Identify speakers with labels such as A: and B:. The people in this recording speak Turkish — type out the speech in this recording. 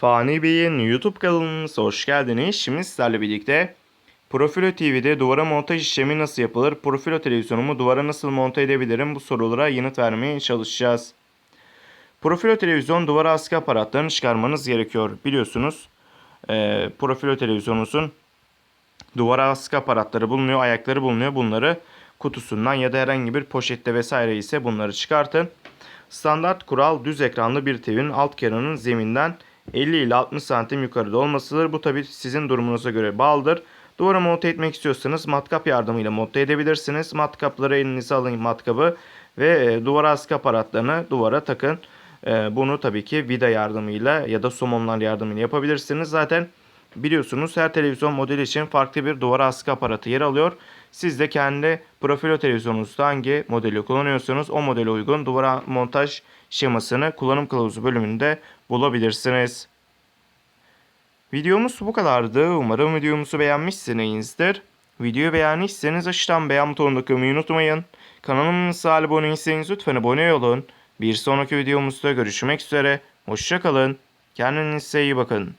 A: Fani Bey'in YouTube kanalımıza hoş geldiniz. Şimdi sizlerle birlikte Profilo TV'de duvara montaj işlemi nasıl yapılır? Profilo televizyonumu duvara nasıl monte edebilirim? Bu sorulara yanıt vermeye çalışacağız. Profilo televizyon duvara askı aparatlarını çıkarmanız gerekiyor. Biliyorsunuz eee profilo televizyonunuzun duvara askı aparatları bulunuyor, ayakları bulunuyor. Bunları kutusundan ya da herhangi bir poşette vesaire ise bunları çıkartın. Standart kural düz ekranlı bir TV'nin alt kenarının zeminden 50 ile 60 santim yukarıda olmasıdır. Bu tabi sizin durumunuza göre bağlıdır. Duvara monte etmek istiyorsanız matkap yardımıyla monte edebilirsiniz. Matkapları elinize alın matkabı ve e, duvara askı aparatlarını duvara takın. E, Bunu tabii ki vida yardımıyla ya da somonlar yardımıyla yapabilirsiniz. Zaten biliyorsunuz her televizyon modeli için farklı bir duvara askı aparatı yer alıyor. Siz de kendi profilo televizyonunuzda hangi modeli kullanıyorsanız o modele uygun duvara montaj şemasını kullanım kılavuzu bölümünde bulabilirsiniz. Videomuz bu kadardı. Umarım videomuzu beğenmişsinizdir. Videoyu beğendiyseniz aşağıdan beğen butonuna kılmayı unutmayın. Kanalımıza abone değilseniz lütfen abone olun. Bir sonraki videomuzda görüşmek üzere. Hoşçakalın. Kendinize iyi bakın.